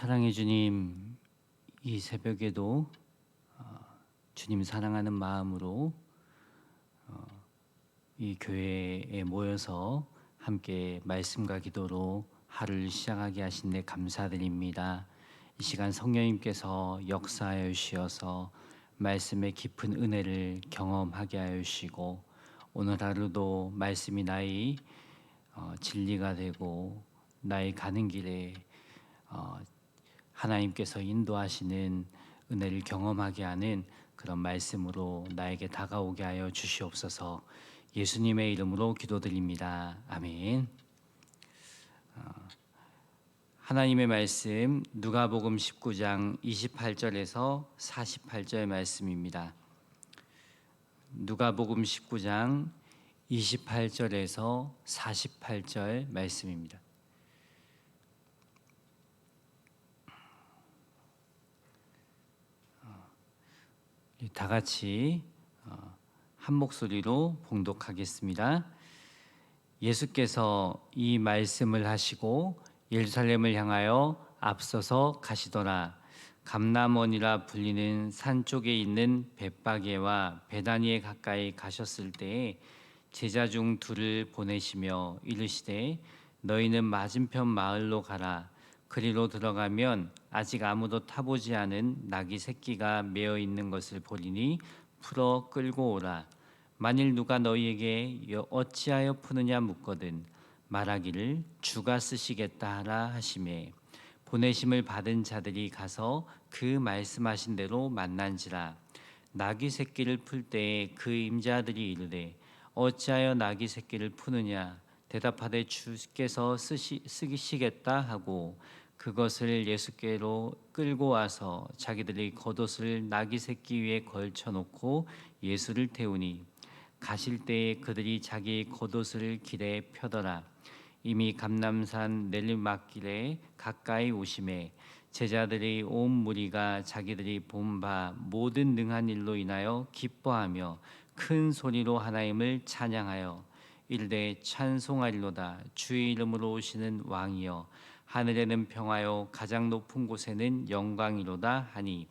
사랑해 주님, 이 새벽에도 어, 주님 사랑하는 마음으로 어, 이 교회에 모여서 함께 말씀과 기도로 하루를 시작하게 하신 데 감사드립니다. 이 시간 성령님께서 역사하여 주시어서 말씀의 깊은 은혜를 경험하게 하여 주시고 오늘 하루도 말씀이 나의 어, 진리가 되고 나의 가는 길에 어, 하나님께서 인도하시는 은혜를 경험하게 하는 그런 말씀으로 나에게 다가오게 하여 주시옵소서. 예수님의 이름으로 기도드립니다. 아멘. 어, 하나님의 말씀 누가복음 19장 28절에서 48절 말씀입니다. 누가복음 19장 28절에서 48절 말씀입니다. 다 같이 어, 한 목소리로 봉독하겠습니다. 예수께서 이 말씀을 하시고 예루살렘을 향하여 앞서서 가시더라. 감남원이라 불리는 산 쪽에 있는 벳바게와 베다니에 가까이 가셨을 때에 제자 중 둘을 보내시며 이르시되 너희는 맞은편 마을로 가라. 그리로 들어가면 아직 아무도 타보지 않은 낙이 새끼가 메어 있는 것을 보리니 풀어 끌고 오라. 만일 누가 너희에게 어찌하여 푸느냐 묻거든 말하기를 주가 쓰시겠다 하라 하심에 보내심을 받은 자들이 가서 그 말씀하신 대로 만난지라 낙이 새끼를 풀 때에 그 임자들이 이르되 어찌하여 낙이 새끼를 푸느냐 대답하되 주께서 쓰시, 쓰시겠다 하고 그것을 예수께로 끌고 와서 자기들이 겉옷을 나귀 새끼 위에 걸쳐 놓고 예수를 태우니 가실 때에 그들이 자기 겉옷을 길에 펴더라. 이미 감남산 내리막길에 가까이 오심에 제자들이 온 무리가 자기들이 본 바 모든 능한 일로 인하여 기뻐하며 큰 소리로 하나님을 찬양하여 이르되 찬송하리로다. 주의 이름으로 오시는 왕이여 하늘에는 평화요 가장 높은 곳에는 영광이로다 하니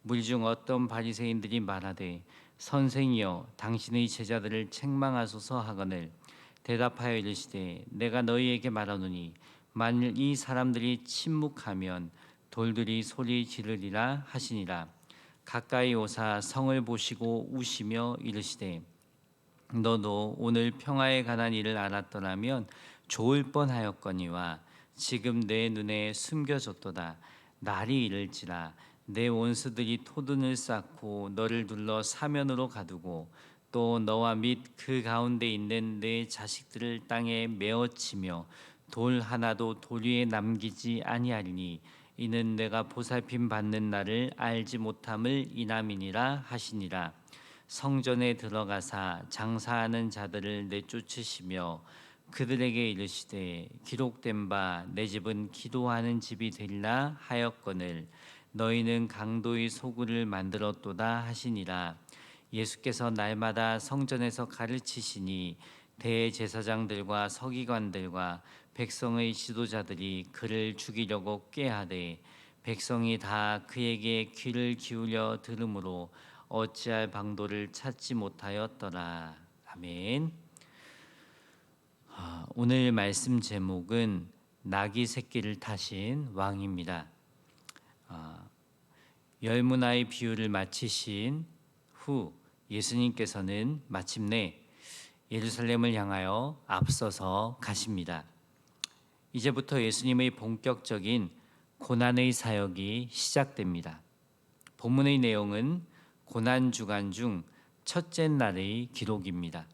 무리 중 어떤 바리새인들이 말하되 선생이여 당신의 제자들을 책망하소서 하거늘 대답하여 이르시되 내가 너희에게 말하노니 만일 이 사람들이 침묵하면 돌들이 소리 지르리라 하시니라. 가까이 오사 성을 보시고 우시며 이르시되 너도 오늘 평화에 관한 일을 알았더라면 좋을 뻔하였거니와 지금 내 눈에 숨겨졌도다. 날이 이를지라. 내 원수들이 토둔을 쌓고 너를 둘러 사면으로 가두고 또 너와 및 그 가운데 있는 내 자식들을 땅에 메어치며 돌 하나도 돌 위에 남기지 아니하리니 이는 내가 보살핌 받는 날을 알지 못함을 이남이니라 하시니라. 성전에 들어가사 장사하는 자들을 내쫓으시며 그들에게 이르시되 기록된 바 내 집은 기도하는 집이 되리라 하였거늘 너희는 강도의 소굴을 만들었도다 하시니라 예수께서 날마다 성전에서 가르치시니 대제사장들과 서기관들과 백성의 지도자들이 그를 죽이려고 꾀하되 백성이 다 그에게 귀를 기울여 들으므로 어찌할 방도를 찾지 못하였더라 아멘. 아, 오늘 말씀 제목은 나귀 새끼를 타신 왕입니다. 아, 열문화의 비유를 마치신 후 예수님께서는 마침내 예루살렘을 향하여 앞서서 가십니다. 이제부터 예수님의 본격적인 고난의 사역이 시작됩니다. 본문의 내용은 고난 주간 중 첫째 날의 기록입니다.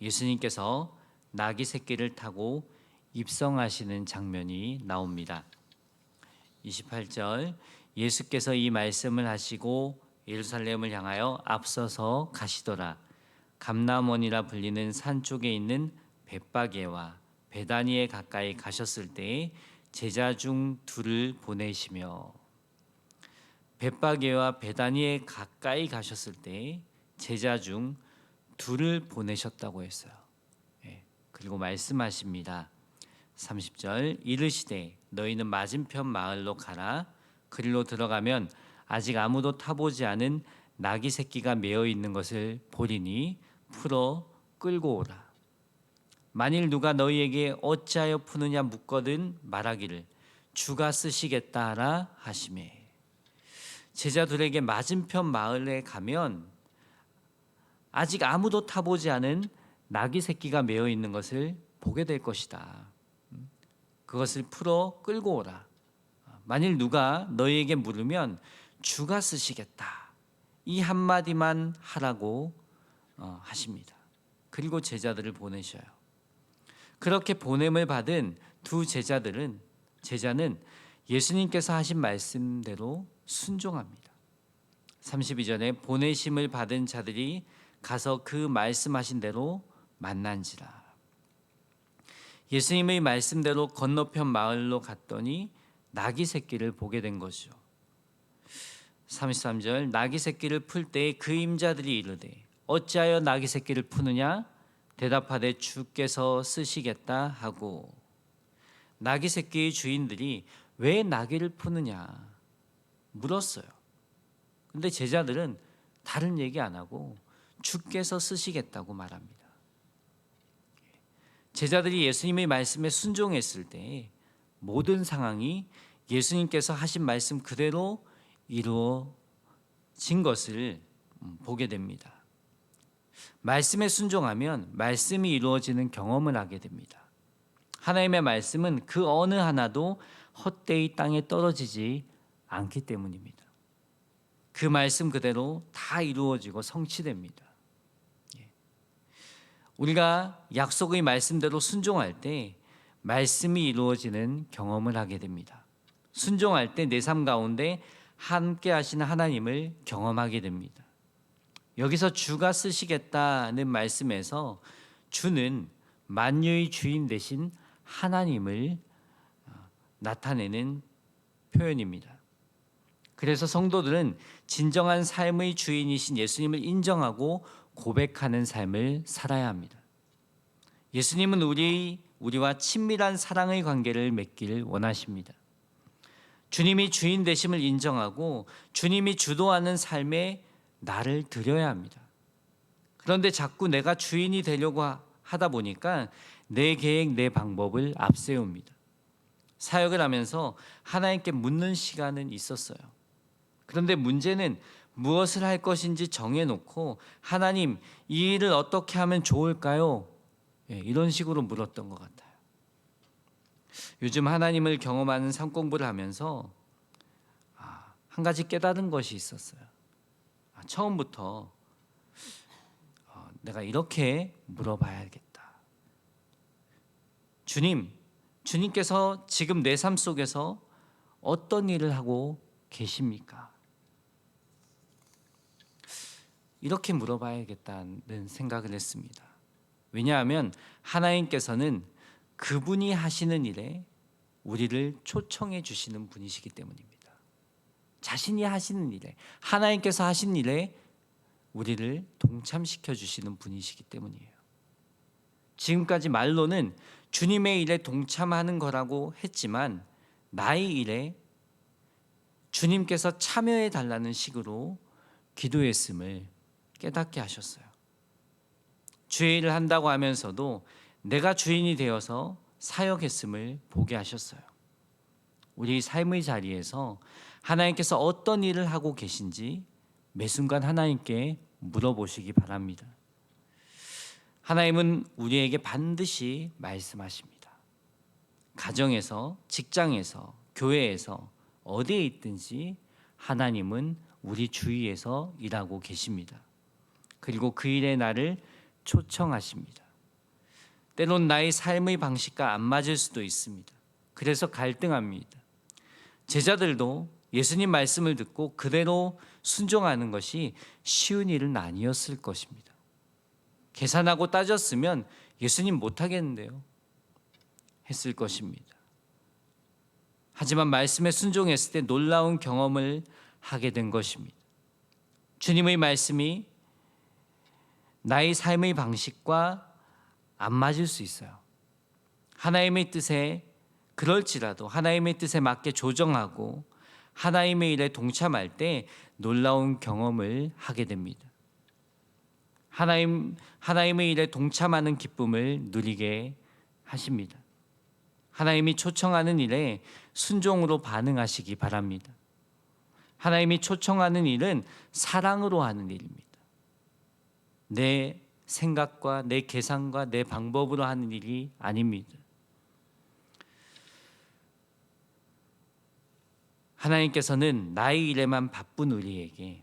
예수님께서 나귀 새끼를 타고 입성하시는 장면이 나옵니다. 28절 예수께서 이 말씀을 하시고 예루살렘을 향하여 앞서서 가시더라. 감남원이라 불리는 산 쪽에 있는 벳바게와 베다니에 가까이 가셨을 때에 제자 중 둘을 보내시며 벳바게와 베다니에 가까이 가셨을 때 제자 중 둘을 보내셨다고 했어요. 그리고 말씀하십니다. 30절 이르시되 너희는 맞은편 마을로 가라. 그리로 들어가면 아직 아무도 타보지 않은 나귀 새끼가 메어 있는 것을 보리니 풀어 끌고 오라. 만일 누가 너희에게 어찌하여 푸느냐 묻거든 말하기를 주가 쓰시겠다 하라 하시매 제자들에게 맞은편 마을에 가면 아직 아무도 타보지 않은 나귀 새끼가 메어 있는 것을 보게 될 것이다. 그것을 풀어 끌고 오라. 만일 누가 너희에게 물으면 주가 쓰시겠다. 이 한마디만 하라고 어, 하십니다. 그리고 제자들을 보내셔요. 그렇게 보냄을 받은 두 제자들은 제자는 예수님께서 하신 말씀대로 순종합니다. 32절에 보내심을 받은 자들이 가서 그 말씀하신 대로 만난지라. 예수님의 말씀대로 건너편 마을로 갔더니 나귀 새끼를 보게 된 것이죠. 33절 나귀 새끼를 풀 때에 그 임자들이 이르되 어찌하여 나귀 새끼를 푸느냐 대답하되 주께서 쓰시겠다 하고 나귀 새끼의 주인들이 왜 나귀를 푸느냐 물었어요. 근데 제자들은 다른 얘기 안 하고 주께서 쓰시겠다고 말합니다. 제자들이 예수님의 말씀에 순종했을 때 모든 상황이 예수님께서 하신 말씀 그대로 이루어진 것을 음, 보게 됩니다. 말씀에 순종하면 말씀이 이루어지는 경험을 하게 됩니다. 하나님의 말씀은 그 어느 하나도 헛되이 땅에 떨어지지 않기 때문입니다. 그 말씀 그대로 다 이루어지고 성취됩니다. 예. 우리가 약속의 말씀대로 순종할 때 말씀이 이루어지는 경험을 하게 됩니다. 순종할 때 내 삶 가운데 함께 하시는 하나님을 경험하게 됩니다. 여기서 주가 쓰시겠다는 말씀에서 주는 만유의 주인 대신 하나님을 어, 나타내는 표현입니다. 그래서 성도들은 진정한 삶의 주인이신 예수님을 인정하고 고백하는 삶을 살아야 합니다. 예수님은 우리 우리와 친밀한 사랑의 관계를 맺기를 원하십니다. 주님이 주인 되심을 인정하고 주님이 주도하는 삶에 나를 드려야 합니다. 그런데 자꾸 내가 주인이 되려고 하다 보니까 내 계획, 내 방법을 앞세웁니다. 사역을 하면서 하나님께 묻는 시간은 있었어요. 그런데 문제는 무엇을 할 것인지 정해놓고 하나님 이 일을 어떻게 하면 좋을까요? 예, 이런 식으로 물었던 것 같아요. 요즘 하나님을 경험하는 삶 공부를 하면서 아, 한 가지 깨달은 것이 있었어요. 아, 처음부터 어, 내가 이렇게 물어봐야겠다. 주님, 주님께서 지금 내 삶 속에서 어떤 일을 하고 계십니까? 이렇게 물어봐야겠다는 생각을 했습니다. 왜냐하면 하나님께서는 그분이 하시는 일에 우리를 초청해 주시는 분이시기 때문입니다. 자신이 하시는 일에 하나님께서 하신 일에 우리를 동참시켜 주시는 분이시기 때문이에요. 지금까지 말로는 주님의 일에 동참하는 거라고 했지만 나의 일에 주님께서 참여해 달라는 식으로 기도했음을 깨닫게 하셨어요. 주의 일을 한다고 하면서도 내가 주인이 되어서 사역했음을 보게 하셨어요. 우리 삶의 자리에서 하나님께서 어떤 일을 하고 계신지 매 순간 하나님께 물어보시기 바랍니다. 하나님은 우리에게 반드시 말씀하십니다. 가정에서, 직장에서, 교회에서 어디에 있든지 하나님은 우리 주위에서 일하고 계십니다. 그리고 그 일에 나를 초청하십니다. 때론 나의 삶의 방식과 안 맞을 수도 있습니다. 그래서 갈등합니다. 제자들도 예수님 말씀을 듣고 그대로 순종하는 것이 쉬운 일은 아니었을 것입니다. 계산하고 따졌으면 예수님 못하겠는데요. 했을 것입니다. 하지만 말씀에 순종했을 때 놀라운 경험을 하게 된 것입니다. 주님의 말씀이 나의 삶의 방식과 안 맞을 수 있어요. 하나님의 뜻에 그럴지라도 하나님의 뜻에 맞게 조정하고 하나님의 일에 동참할 때 놀라운 경험을 하게 됩니다. 하나님 하나님의 일에 동참하는 기쁨을 누리게 하십니다. 하나님이 초청하는 일에 순종으로 반응하시기 바랍니다. 하나님이 초청하는 일은 사랑으로 하는 일입니다. 내 생각과 내 계산과 내 방법으로 하는 일이 아닙니다. 하나님께서는 나의 일에만 바쁜 우리에게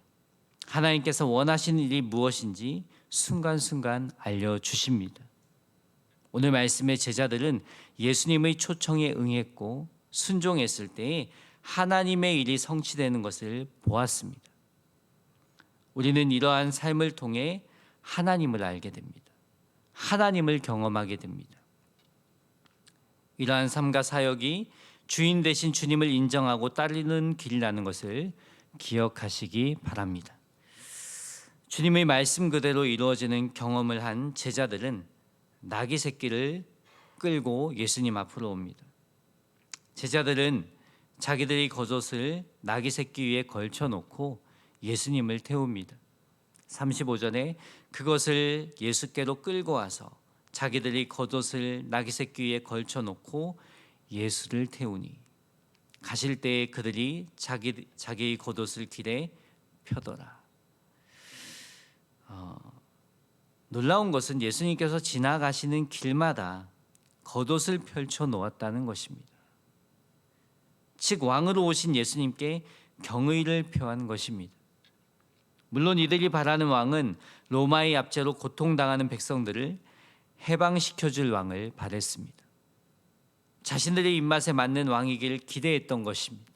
하나님께서 원하시는 일이 무엇인지 순간순간 알려주십니다. 오늘 말씀의 제자들은 예수님의 초청에 응했고 순종했을 때에 하나님의 일이 성취되는 것을 보았습니다. 우리는 이러한 삶을 통해 하나님을 알게 됩니다. 하나님을 경험하게 됩니다. 이러한 삶과 사역이 주인 되신 주님을 인정하고 따르는 길이라는 것을 기억하시기 바랍니다. 주님의 말씀 그대로 이루어지는 경험을 한 제자들은 나귀 새끼를 끌고 예수님 앞으로 옵니다. 제자들은 자기들이 겉옷을 나귀 새끼 위에 걸쳐 놓고 예수님을 태웁니다. 35절에 그것을 예수께로 끌고 와서 자기들이 겉옷을 나귀 새끼 위에 걸쳐 놓고 예수를 태우니 가실 때에 그들이 자기 자기의 겉옷을 길에 펴더라. 어, 놀라운 것은 예수님께서 지나가시는 길마다 겉옷을 펼쳐 놓았다는 것입니다. 즉 왕으로 오신 예수님께 경의를 표한 것입니다. 물론 이들이 바라는 왕은 로마의 압제로 고통당하는 백성들을 해방시켜 줄 왕을 바랬습니다. 자신들의 입맛에 맞는 왕이길 기대했던 것입니다.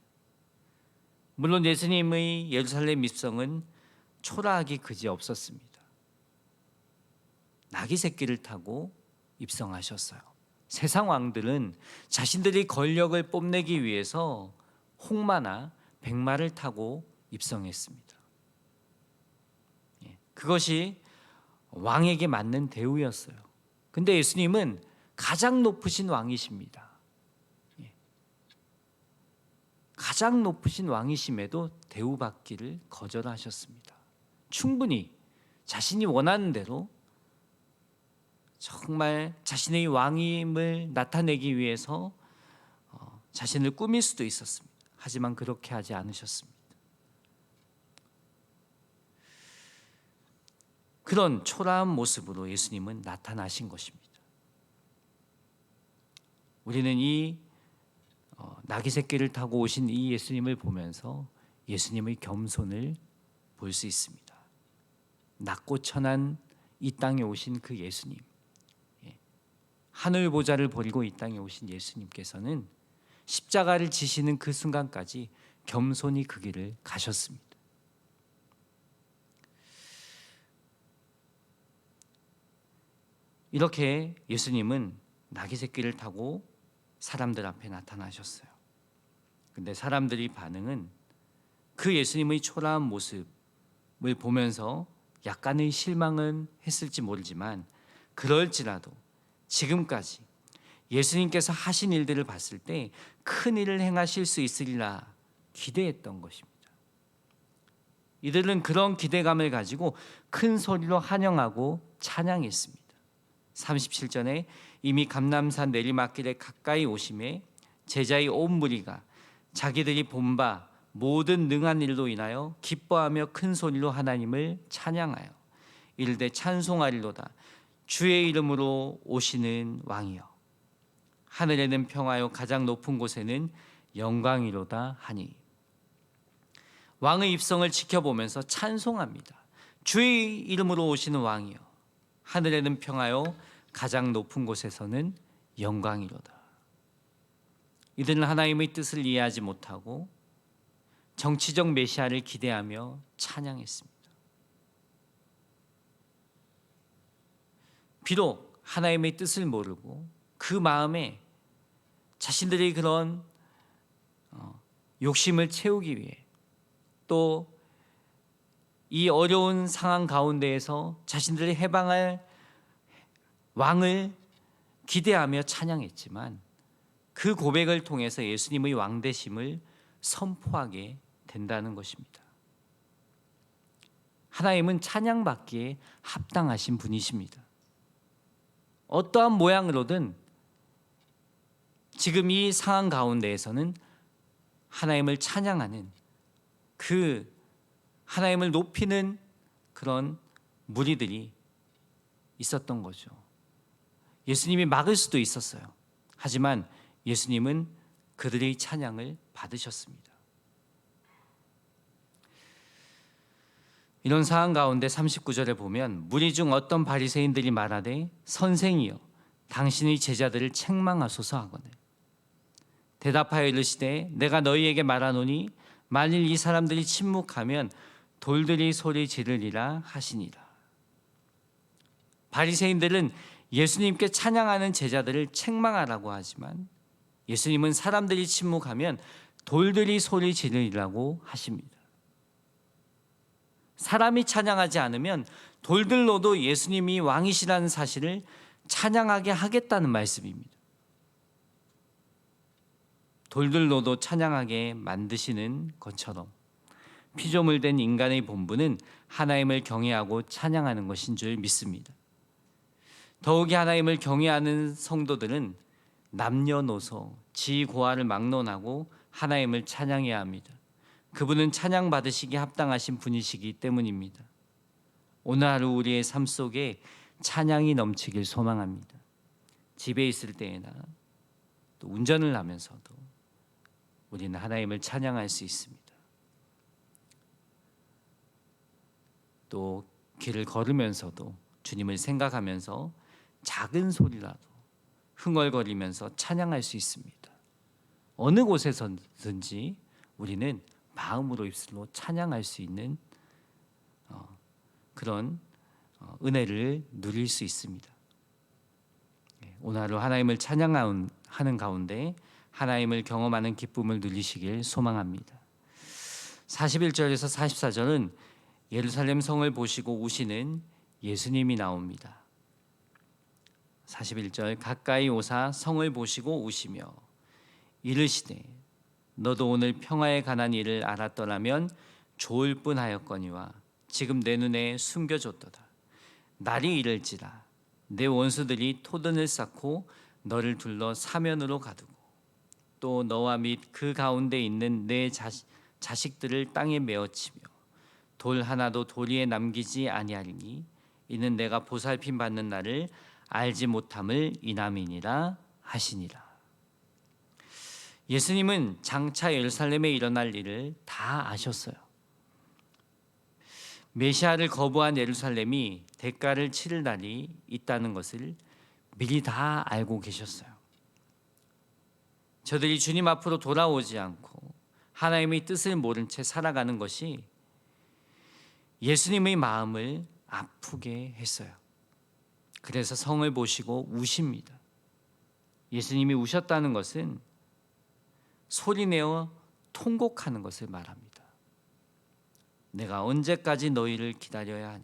물론 예수님의 예루살렘 입성은 초라하기 그지 없었습니다. 나귀 새끼를 타고 입성하셨어요. 세상 왕들은 자신들이 권력을 뽐내기 위해서 홍마나 백마를 타고 입성했습니다. 예, 그것이 왕에게 맞는 대우였어요. 근데 예수님은 가장 높으신 왕이십니다. 예, 가장 높으신 왕이심에도 대우받기를 거절하셨습니다. 충분히 자신이 원하는 대로 정말 자신의 왕임을 나타내기 위해서 어, 자신을 꾸밀 수도 있었습니다. 하지만 그렇게 하지 않으셨습니다. 그런 초라한 모습으로 예수님은 나타나신 것입니다. 우리는 이 어, 나귀 새끼를 타고 오신 이 예수님을 보면서 예수님의 겸손을 볼 수 있습니다. 낮고 천한 이 땅에 오신 그 예수님. 하늘 보좌를 버리고 이 땅에 오신 예수님께서는 십자가를 지시는 그 순간까지 겸손히 그 길을 가셨습니다. 이렇게 예수님은 나귀 새끼를 타고 사람들 앞에 나타나셨어요. 근데 사람들이 반응은 그 예수님의 초라한 모습을 보면서 약간의 실망은 했을지 모르지만 그럴지라도 지금까지 예수님께서 하신 일들을 봤을 때 큰 일을 행하실 수 있으리라 기대했던 것입니다. 이들은 그런 기대감을 가지고 큰 소리로 환영하고 찬양했습니다. 37절에 이미 감남산 내리막길에 가까이 오심에 제자의 온 무리가 자기들이 본바 모든 능한 일로 인하여 기뻐하며 큰 소리로 하나님을 찬양하여 이르되 찬송하리로다. 주의 이름으로 오시는 왕이여. 하늘에는 평화요 가장 높은 곳에는 영광이로다 하니. 왕의 입성을 지켜보면서 찬송합니다. 주의 이름으로 오시는 왕이여 하늘에는 평화요 가장 높은 곳에서는 영광이로다. 이들은 하나님의 뜻을 이해하지 못하고 정치적 메시아를 기대하며 찬양했습니다. 비록 하나님의 뜻을 모르고 그 마음에 자신들이 그런 어, 욕심을 채우기 위해 또 이 어려운 상황 가운데에서 자신들이 해방할 왕을 기대하며 찬양했지만 그 고백을 통해서 예수님의 왕대심을 선포하게 된다는 것입니다. 하나님은 찬양받기에 합당하신 분이십니다. 어떠한 모양으로든 지금 이 상황 가운데에서는 하나님을 찬양하는 그 하나님을 높이는 그런 무리들이 있었던 거죠. 예수님이 막을 수도 있었어요. 하지만 예수님은 그들의 찬양을 받으셨습니다. 이런 상황 가운데 39절에 보면 무리 중 어떤 바리새인들이 말하되 선생이여 당신의 제자들을 책망하소서 하거늘 대답하여 이르시되 내가 너희에게 말하노니 만일 이 사람들이 침묵하면 돌들이 소리 지르리라 하시니라 바리새인들은 예수님께 찬양하는 제자들을 책망하라고 하지만 예수님은 사람들이 침묵하면 돌들이 소리 지르리라고 하십니다. 사람이 찬양하지 않으면 돌들로도 예수님이 왕이시라는 사실을 찬양하게 하겠다는 말씀입니다. 돌들로도 찬양하게 만드시는 것처럼 피조물 된 인간의 본분은 하나님을 경외하고 찬양하는 것인 줄 믿습니다. 더욱이 하나님을 경외하는 성도들은 남녀노소 지고하를 막론하고 하나님을 찬양해야 합니다. 그분은 찬양 받으시기 합당하신 분이시기 때문입니다. 오늘 하루 우리의 삶 속에 찬양이 넘치길 소망합니다. 집에 있을 때에나 또 운전을 하면서도 우리는 하나님을 찬양할 수 있습니다. 또 길을 걸으면서도 주님을 생각하면서 작은 소리라도 흥얼거리면서 찬양할 수 있습니다. 어느 곳에서든지 우리는 마음으로 입술로 찬양할 수 있는 어, 그런 어, 은혜를 누릴 수 있습니다. 예, 오늘 하루 하나님을 찬양하는 가운데 하나님을 경험하는 기쁨을 누리시길 소망합니다. 41절에서 44절은 예루살렘 성을 보시고 우시는 예수님이 나옵니다. 41절 가까이 오사 성을 보시고 우시며 이르시되 너도 오늘 평화에 관한 일을 알았더라면 좋을 뻔하였거니와 지금 내 눈에 숨겨졌도다 날이 이를지라 내 원수들이 토든을 쌓고 너를 둘러 사면으로 가두고 또 너와 및 그 가운데 있는 내 자식, 자식들을 땅에 메어치며 돌 하나도 도리에 남기지 아니하리니 이는 내가 보살핌 받는 날을 알지 못함을 이남이니라 하시니라. 예수님은 장차 예루살렘에 일어날 일을 다 아셨어요. 메시아를 거부한 예루살렘이 대가를 치를 날이 있다는 것을 미리 다 알고 계셨어요. 저들이 주님 앞으로 돌아오지 않고 하나님의 뜻을 모른 채 살아가는 것이 예수님의 마음을 아프게 했어요. 그래서 성을 보시고 우십니다. 예수님이 우셨다는 것은 소리내어 통곡하는 것을 말합니다. 내가 언제까지 너희를 기다려야 하니?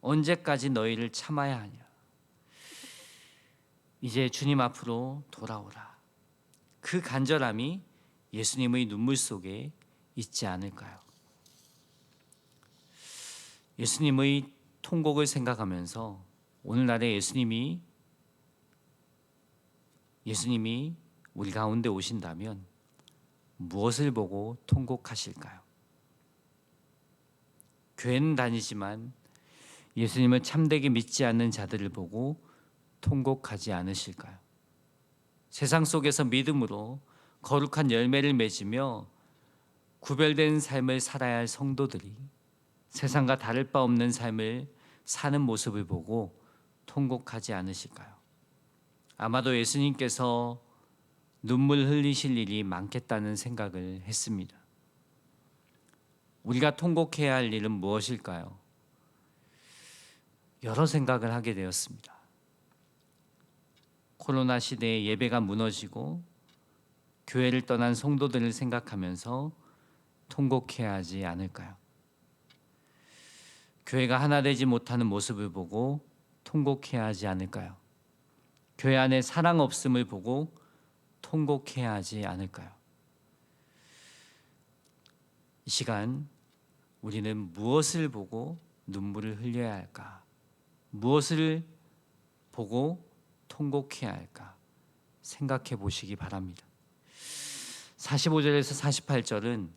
언제까지 너희를 참아야 하냐? 이제 주님 앞으로 돌아오라. 그 간절함이 예수님의 눈물 속에 있지 않을까요? 예수님의 통곡을 생각하면서 오늘날에 예수님이 예수님이 우리 가운데 오신다면 무엇을 보고 통곡하실까요? 교회는 다니지만 예수님을 참되게 믿지 않는 자들을 보고 통곡하지 않으실까요? 세상 속에서 믿음으로 거룩한 열매를 맺으며 구별된 삶을 살아야 할 성도들이 세상과 다를 바 없는 삶을 사는 모습을 보고 통곡하지 않으실까요? 아마도 예수님께서 눈물 흘리실 일이 많겠다는 생각을 했습니다. 우리가 통곡해야 할 일은 무엇일까요? 여러 생각을 하게 되었습니다. 코로나 시대에 예배가 무너지고 교회를 떠난 성도들을 생각하면서 통곡해야 하지 않을까요? 교회가 하나 되지 못하는 모습을 보고 통곡해야 하지 않을까요? 교회 안에 사랑 없음을 보고 통곡해야 하지 않을까요? 이 시간 우리는 무엇을 보고 눈물을 흘려야 할까? 무엇을 보고 통곡해야 할까? 생각해 보시기 바랍니다. 45절에서 48절은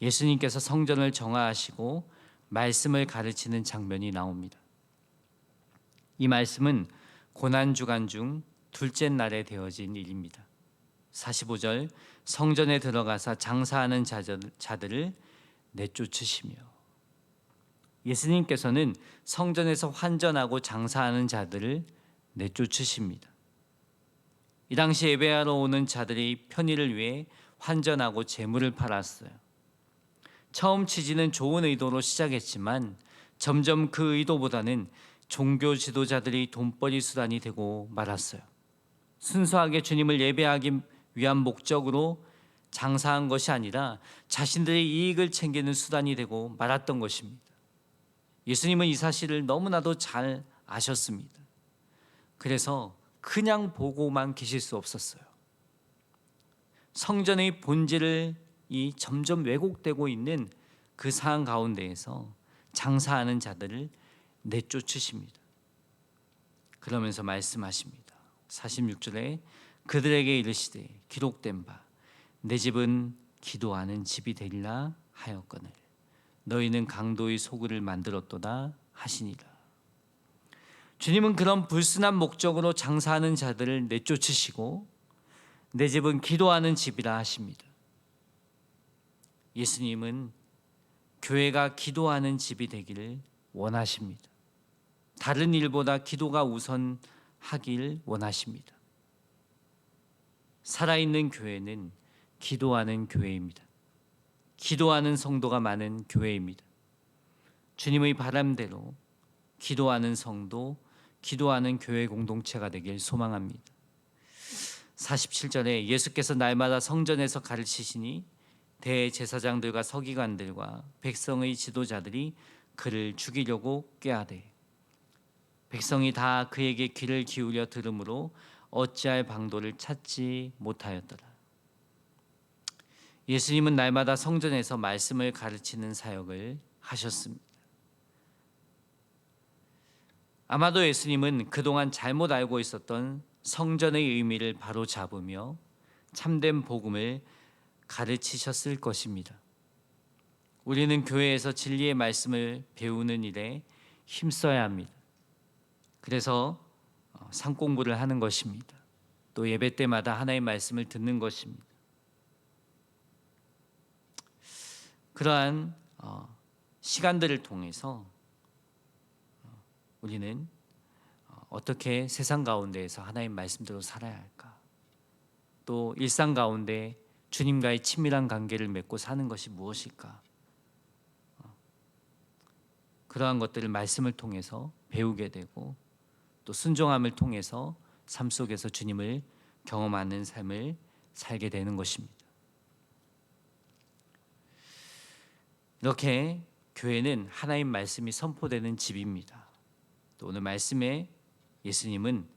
예수님께서 성전을 정화하시고 말씀을 가르치는 장면이 나옵니다. 이 말씀은 고난 주간 중 둘째 날에 되어진 일입니다. 45절 성전에 들어가서 장사하는 자들을 내쫓으시며 예수님께서는 성전에서 환전하고 장사하는 자들을 내쫓으십니다. 이 당시 예배하러 오는 자들이 편의를 위해 환전하고 재물을 팔았어요. 처음 취지는 좋은 의도로 시작했지만 점점 그 의도보다는 종교 지도자들이 돈벌이 수단이 되고 말았어요. 순수하게 주님을 예배하기 위한 목적으로 장사한 것이 아니라 자신들의 이익을 챙기는 수단이 되고 말았던 것입니다. 예수님은 이 사실을 너무나도 잘 아셨습니다. 그래서 그냥 보고만 계실 수 없었어요. 성전의 본질을 이 점점 왜곡되고 있는 그 상황 가운데에서 장사하는 자들을 내쫓으십니다. 그러면서 말씀하십니다. 46절에 그들에게 이르시되 기록된 바 내 집은 기도하는 집이 되리라 하였거늘 너희는 강도의 소굴을 만들었도다 하시니라. 주님은 그런 불순한 목적으로 장사하는 자들을 내쫓으시고 내 집은 기도하는 집이라 하십니다. 예수님은 교회가 기도하는 집이 되기를 원하십니다. 다른 일보다 기도가 우선 하길 원하십니다. 살아있는 교회는 기도하는 교회입니다. 기도하는 성도가 많은 교회입니다. 주님의 바람대로 기도하는 성도, 기도하는 교회 공동체가 되길 소망합니다. 47절에 예수께서 날마다 성전에서 가르치시니 대제사장들과 서기관들과 백성의 지도자들이 그를 죽이려고 꾀하되 백성이 다 그에게 귀를 기울여 들으므로 어찌할 방도를 찾지 못하였더라. 예수님은 날마다 성전에서 말씀을 가르치는 사역을 하셨습니다. 아마도 예수님은 그동안 잘못 알고 있었던 성전의 의미를 바로 잡으며 참된 복음을 가르치셨을 것입니다. 우리는 교회에서 진리의 말씀을 배우는 일에 힘써야 합니다. 그래서 어, 상 공부를 하는 것입니다. 또 예배 때마다 하나의 말씀을 듣는 것입니다. 그러한 어, 시간들을 통해서 어, 우리는 어떻게 세상 가운데에서 하나님 말씀대로 살아야 할까? 또 일상 가운데 주님과의 친밀한 관계를 맺고 사는 것이 무엇일까? 그러한 것들을 말씀을 통해서 배우게 되고 또 순종함을 통해서 삶 속에서 주님을 경험하는 삶을 살게 되는 것입니다. 이렇게 교회는 하나님 말씀이 선포되는 집입니다. 또 오늘 말씀에 예수님은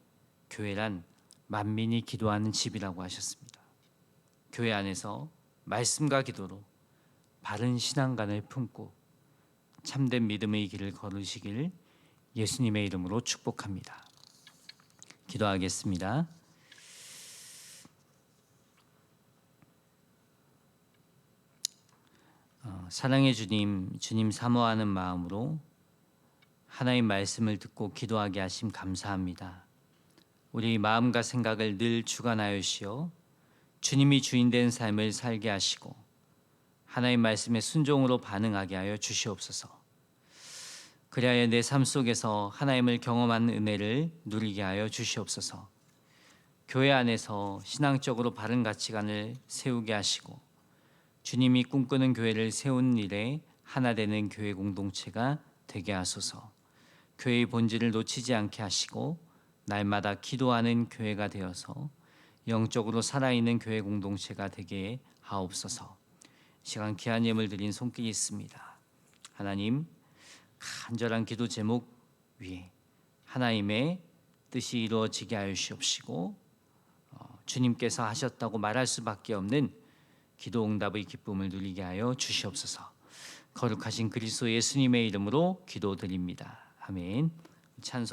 교회란 만민이 기도하는 집이라고 하셨습니다. 교회 안에서 말씀과 기도로 바른 신앙관을 품고 참된 믿음의 길을 걸으시길 예수님의 이름으로 축복합니다. 기도하겠습니다. 어, 사랑의 주님, 주님 사모하는 마음으로 하나님 말씀을 듣고 기도하게 하심 감사합니다. 우리 마음과 생각을 늘 주관하여시어 주님이 주인된 삶을 살게 하시고 하나님 말씀에 순종으로 반응하게 하여 주시옵소서. 그리하여 내 삶 속에서 하나님을 경험하는 은혜를 누리게 하여 주시옵소서. 교회 안에서 신앙적으로 바른 가치관을 세우게 하시고 주님이 꿈꾸는 교회를 세우는 일에 하나 되는 교회 공동체가 되게 하소서. 교회의 본질을 놓치지 않게 하시고 날마다 기도하는 교회가 되어서 영적으로 살아있는 교회 공동체가 되게 하옵소서. 시간 귀한 예물 드린 손길이 있습니다. 하나님 간절한 기도 제목 위에 하나님의 뜻이 이루어지게 하여 주옵시고 어, 주님께서 하셨다고 말할 수밖에 없는 기도 응답의 기쁨을 누리게 하여 주시옵소서. 거룩하신 그리스도 예수님의 이름으로 기도드립니다. 아멘. 찬송